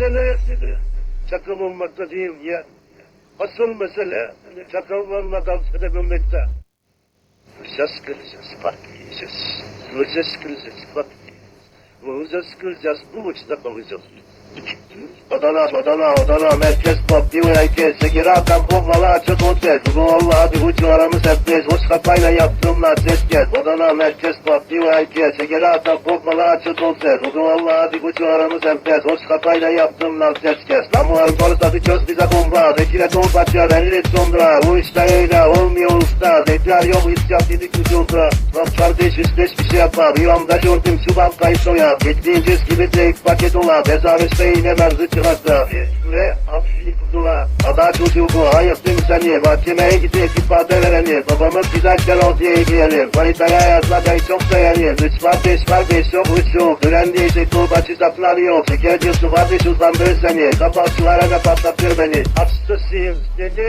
mesele çakal olmakta değil ya. Asıl mesele çakallarla dans edebilmekte. Vuracağız kıracağız, patlayacağız. Vuracağız kıracağız, patlayacağız. Vuracağız kıracağız, bu uçta kalacağız. Adana, Adana, Adana, merkez pop, bir herkes, şekeri atan bombalı açık otel. Bu Allah bir ucu aramız hep bez, hoş kafayla yaptığımlar ses gel. Adana, merkez pop, bir herkes, şekeri atan bombalı açık otel. Bu Allah bir ucu aramız hep bez, hoş kafayla yaptığımlar ses kes. Lan bu arın konusu adı çöz bize bomba, rekile don kaçar, elli sonra. Bu işte öyle, olmuyor usta, tekrar yok, isyan dedik vücuda. Lan kardeş üstleş bir şey yapma, bir anda gördüm şu bankayı soya. Geçtiğince gibi tek paket ola, bezarış beyine Ve hafif kudula, ada çocuğu bu, ayıptın seni. Mahkemeye gidip ifade vereni, babamız ol diye giyelim. Manitaya yazma ben çok. Üç var beş var beş yok üç yok. Öğrendiği tuğbacı saplar yok. Şeker diyorsun var beş uzandır seni. Kapatçılara da patlatır beni. Hastasıyım dedi.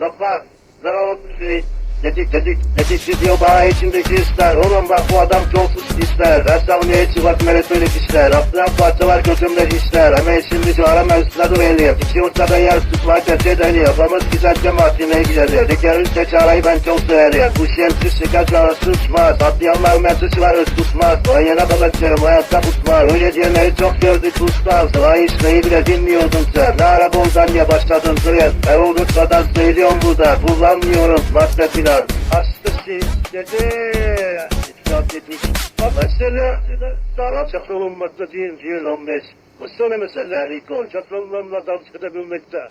Lafa, zarar şey. Dedik dedik dedik diyor bana içindeki ister Oğlum bak bu adam çok suç ister Her savunuya çıvak meletonik işler Aptal parçalar gözümde işler Hemen şimdi şu arama üstüne dur eleyim İki ortada yer tutmak tercih edeni Yapamız güzelce mahkemeye gidelim Tekerin çağrayı ben çok severim. Bu şemsiz şeker çağrı susmaz. Atlayanlar mesajı var öz tutmaz. Bayana babacığım hayatta tutmaz. Öyle diyenleri çok gördük tutmaz Sıla işleyi bile dinliyordun sen. Ne ara boldan ya başladın Her olduk kadar söylüyorum burada Kullanmıyorum madde filan Hastasıyım dedi İtiraz etmiş. Ama mesela Sağlam çakıl değil değil 15 Bu sene mesela Rikon çakıllarla dans edebilmekte